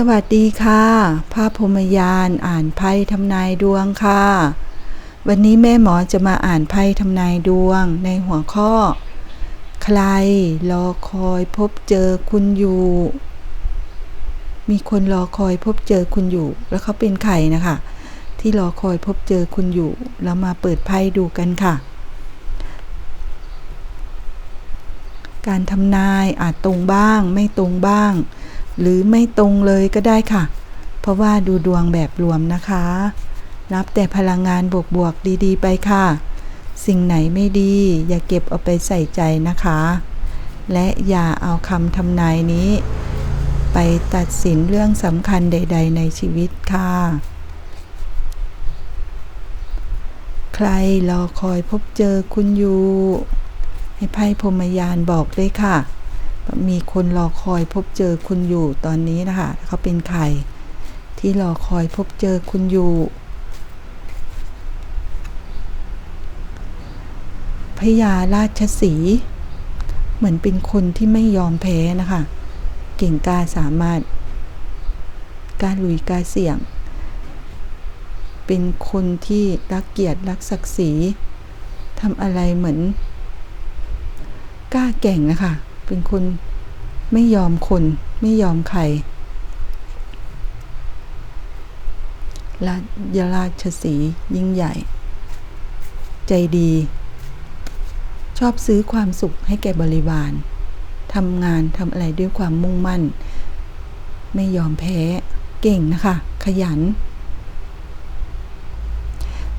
สวัสดีค่ะพระพรมยานอ่านไพ่ทำนายดวงค่ะ วันนี้แม่หมอจะมาอ่านไพ่ทำนายดวงในหัวข้อ ใครรอคอยพบเจอคุณอยู่ มีคนรอคอยพบเจอคุณอยู่ แล้วเขาเป็นใครนะคะ ที่รอคอยพบเจอคุณอยู่ เรามาเปิดไพ่ดูกันค่ะ การทำนายอาจตรงบ้าง ไม่ตรงบ้าง หรือไม่ตรงเลยก็ได้ค่ะ เพราะว่าดูดวงแบบรวมนะคะ รับแต่พลังงานบวกๆดีๆ ไปค่ะ สิ่งไหนไม่ดี อย่าเก็บเอาไปใส่ใจนะคะ และอย่าเอาคำทำนายนี้ ไปตัดสินเรื่องสำคัญใด ๆ ในชีวิตค่ะ ใครรอคอยพบเจอคุณอยู่ให้ไพ่พรมยานบอกเลยค่ะ มีคนรอคอยพบเจอคุณอยู่ตอนนี้นะคะเขาเป็นใครที่รอคอยพบเจอคุณอยู่ พญาราชสีเหมือนเป็นคนที่ไม่ยอมแพ้นะคะ เก่งกาสามารถกล้าลุยกล้าเสี่ยง เป็นคนที่รักเกียรติรักศักดิ์ศรีทำอะไรเหมือนกล้าแก่งนะคะ เป็นคนไม่ยอมคน ไม่ยอมใครราชราชสียิ่งใหญ่ ใจดี ชอบซื้อความสุขให้แก่บริวารทำงานทำอะไรด้วยความมุ่งมั่น ไม่ยอมแพ้ เก่งนะคะ ขยัน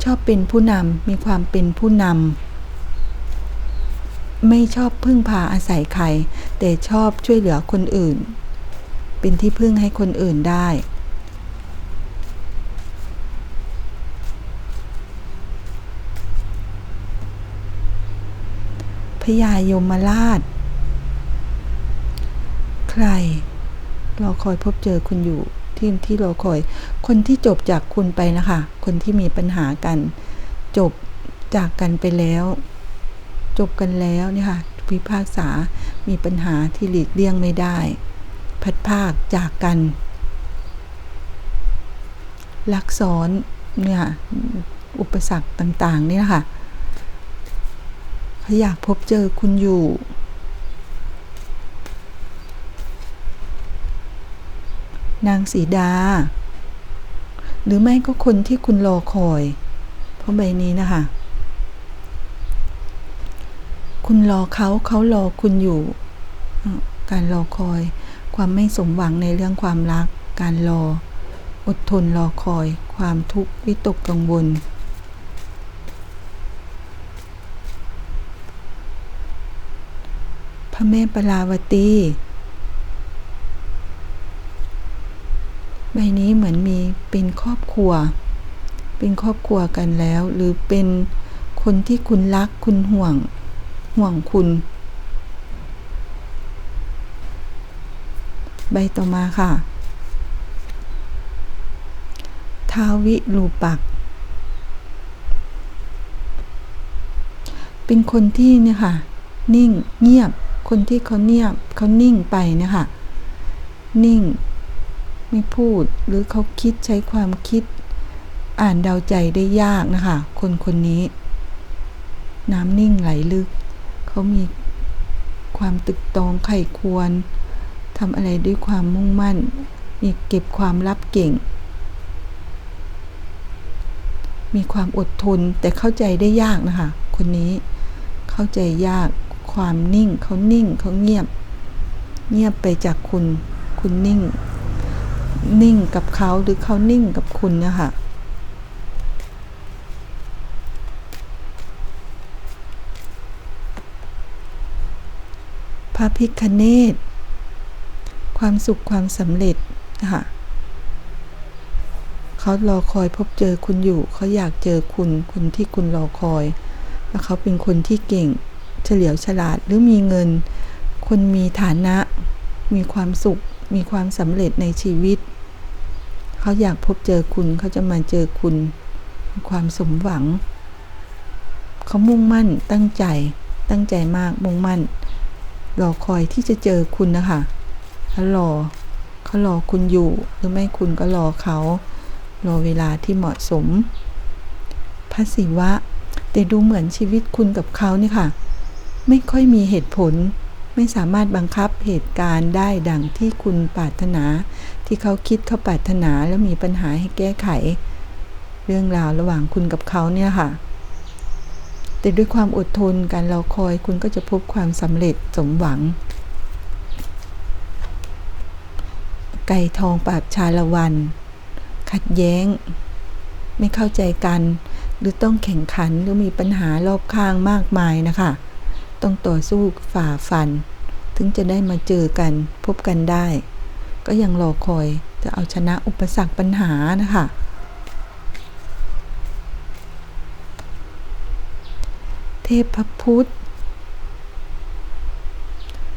ชอบเป็นผู้นำมีความเป็นผู้นำ ไม่ชอบพึ่งพาอาศัยใคร แต่ชอบช่วยเหลือคนอื่น เป็นที่พึ่งให้คนอื่นได้พญายมราช ใครรอคอยพบเจอคุณอยู่ที่ที่รอคอย คนที่จบจากคุณไปนะคะ คนที่มีปัญหากัน จบจากกันไปแล้ว จบกันแล้วเนี่ยค่ะพิพากษามีปัญหาที่หลีกเลี่ยงไม่ได้ พัดภาคจากกันลักซ้อนเนี่ยอุปสรรคต่างๆนี่นะคะเขาอยากพบเจอคุณอยู่ นางสีดา หรือไม่ก็คนที่คุณรอคอย เพราะใบนี้นะคะ คุณรอเขาเขารอคุณอยู่ การรอคอย ความไม่สมหวังในเรื่องความรัก การรอ อดทนรอคอย ความทุกข์วิตกกังวลพระแม่ปราวตีใบนี้เหมือนมีเป็นครอบครัว เป็นครอบครัวกันแล้ว หรือเป็นคนที่คุณรักคุณห่วง ห่วงคุณ ใบต่อมาค่ะท้าวิรูปัก เป็นคนที่เนี่ยค่ะ นิ่งเงียบ คนที่เขาเงียบเขานิ่งไปเนี่ยค่ะ นิ่ง ไม่พูด หรือเขาคิดใช้ความคิด อ่านเดาใจได้ยากนะคะ คนคนนี้น้ำนิ่งไหลลึก เขามีความตึกตองไข่ควรทำอะไรด้วยความมุ่งมั่น มีเก็บความลับเก่ง มีความอดทนแต่เข้าใจได้ยากนะคะ คนนี้เข้าใจยากความนิ่งเขานิ่งเขาเงียบ เงียบไปจากคุณ คุณนิ่ง นิ่งกับเขาหรือเขานิ่งกับคุณนะคะ พระพิคเนตความสุขความสำเร็จนะคะเขารอคอยพบเจอคุณอยู่ เขาอยากเจอคุณคุณที่คุณรอคอย แล้วเขาเป็นคนที่เก่ง เฉลียวฉลาดหรือมีเงิน คนมีฐานะ มีความสุข มีความสำเร็จในชีวิต เขาอยากพบเจอคุณ เขาจะมาเจอคุณ ความสมหวัง เขามุ่งมั่นตั้งใจ ตั้งใจมากมุ่งมั่น รอคอยที่จะเจอคุณนะคะแล้วรอเขารอคุณอยู่หรือไม่คุณก็รอเขารอเวลาที่เหมาะสม พระศิวะ แต่ดูเหมือนชีวิตคุณกับเขานี่ค่ะ ไม่ค่อยมีเหตุผล ไม่สามารถบังคับเหตุการณ์ได้ดังที่คุณปรารถนา ที่เขาคิดเขาปรารถนาแล้วมีปัญหาให้แก้ไข เรื่องราวระหว่างคุณกับเขาเนี่ยค่ะ แต่ด้วยความอดทนการรอคอยคุณก็จะพบความสำเร็จสมหวัง ไก่ทองปราบชาละวัน ขัดแย้ง ไม่เข้าใจกัน หรือต้องแข่งขันหรือมีปัญหารอบข้างมากมายนะคะ ต้องต่อสู้ฝ่าฟัน ถึงจะได้มาเจอกันพบกันได้ ก็ยังรอคอยจะเอาชนะอุปสรรคปัญหานะคะ เทพพุทธ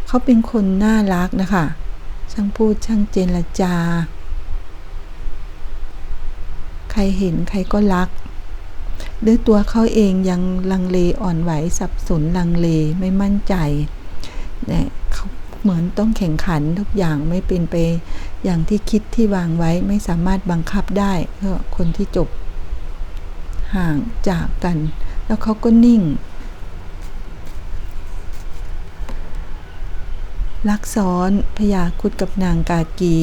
เขาเป็นคนน่ารักนะคะ ช่างพูดช่างเจรจา ใครเห็นใครก็รักด้วยตัวเขาเองยังลังเลอ่อนไหวสับสนลังเลไม่มั่นใจเนี่ยเขาเหมือนต้องแข่งขันทุกอย่างไม่เป็นไป อย่างที่คิดที่วางไว้ไม่สามารถบังคับได้เพื่อคนที่จบห่างจากกัน แล้วเขาก็นิ่ง ลักซ้อนพยาคุดกับนางกากี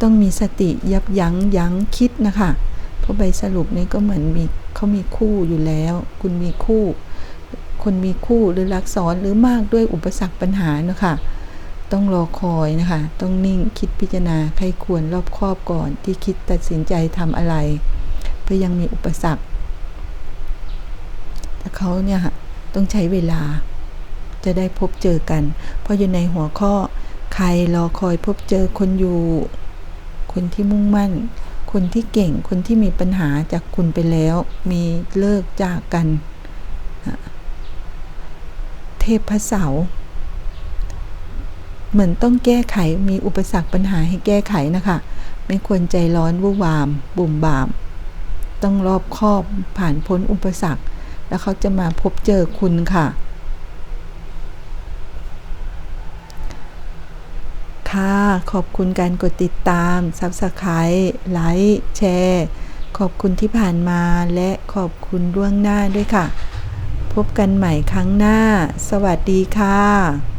ต้องมีสติยับยั้งยั้งคิดนะคะเพราะใบสรุปนี้ก็เหมือนมีเขามีคู่อยู่แล้ว คุณมีคู่ คนมีคู่หรือลักซ้อนหรือมากด้วยอุปสรรคปัญหานะคะต้องรอคอยนะคะ ต้องนิ่งคิดพิจารณาใครควรรอบครอบก่อนที่คิดตัดสินใจทำอะไร เพราะยังมีอุปสรรค แต่เขาเนี่ยค่ะต้องใช้เวลา จะได้พบเจอกัน เพราะอยู่ในหัวข้อ ใครรอคอยพบเจอคนอยู่ คนที่มุ่งมั่น คนที่เก่ง คนที่มีปัญหาจากคุณไปแล้ว มีเลิกจากกัน เทพพระเสาเหมือนต้องแก้ไข มีอุปสรรคปัญหาให้แก้ไขนะคะ ไม่ควรใจร้อนวุ่นวาม บุ่มบาม ต้องรอบคอบผ่านพ้นอุปสรรค แล้วเขาจะมาพบเจอคุณค่ะ ค่ะ ขอบคุณการกดติดตาม Subscribe ไลค์แชร์ขอบคุณที่ผ่านมาและขอบคุณล่วงหน้าด้วยค่ะ พบกันใหม่ครั้งหน้า สวัสดีค่ะ